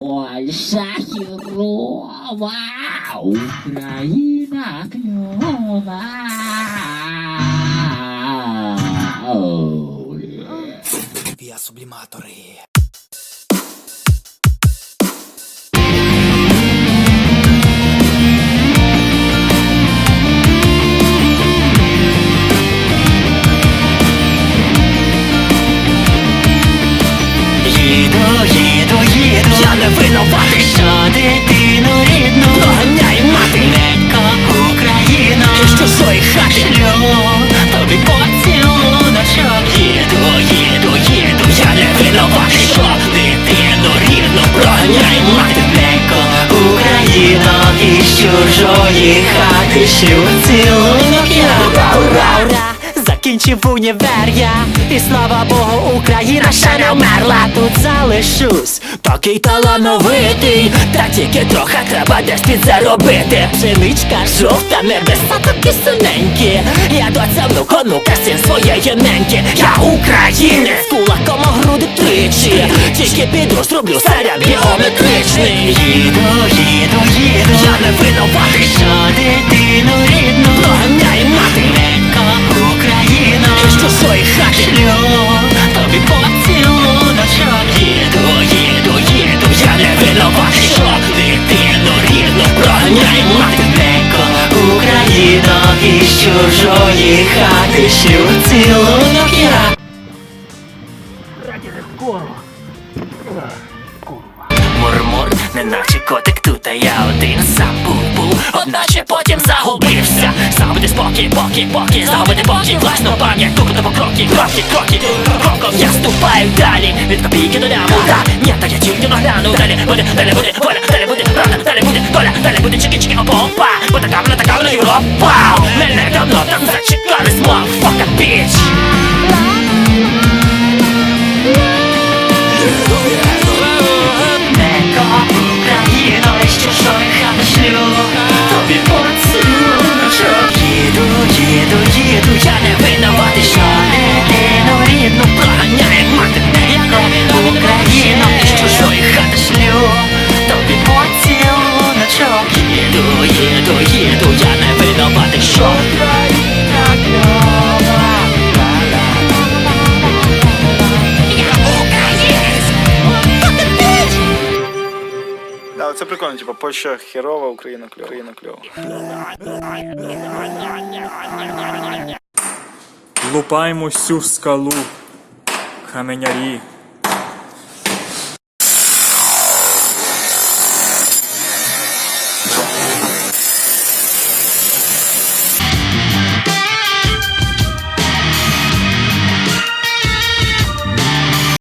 Польща хірова, Україна кльова. Оу, Їду, їду, їду, я не винуватий, що дитину рідну Доганяй мати, ненька Україна, і що свої хати шлю Тобі поцілуночок. Їду, їду, їду, я не винуватий, що дитину рідну Доганяй мати, ненька Україна, і чужої хати шлю Цілунок я, ура, ура, ура Закінчив універ я. І слава Богу, Україна ще не вмерла. Тут залишусь, такий талановитий. Та тільки трохи треба десь підзаробити Пшеничка жовта, небеса такі синенькі. Я доця внука, внука, син своєї неньки Я українець, кулаком о груди тричі. Тільки піду зроблю серед біометричний Їду, їду, їду. Я не винуватий, що дитину мати деко, Українок із чужої хати Щив Цілунок я. Мурмур, неначе котик тут, а я один сам був-був Одначе потім Загубити спокій, поки, поки, загубити поки Власну пам'ять, тупити по кроки, кроки, кроки. Кроком я ступаю далі. Від копійки до ляму, так, ні, так я тільки нагляну. Далі буде, далі буде, воля, далі буде, правда, далі буде, доля Далі буде чики-чики, опа, бо така вона така вона Європа. Мене давно там зачекали, смофака, біч Неко це прикольно, типу, Польща херова, Україна кльова. Україна кльова. Лупаємо всю скалу, каменярі,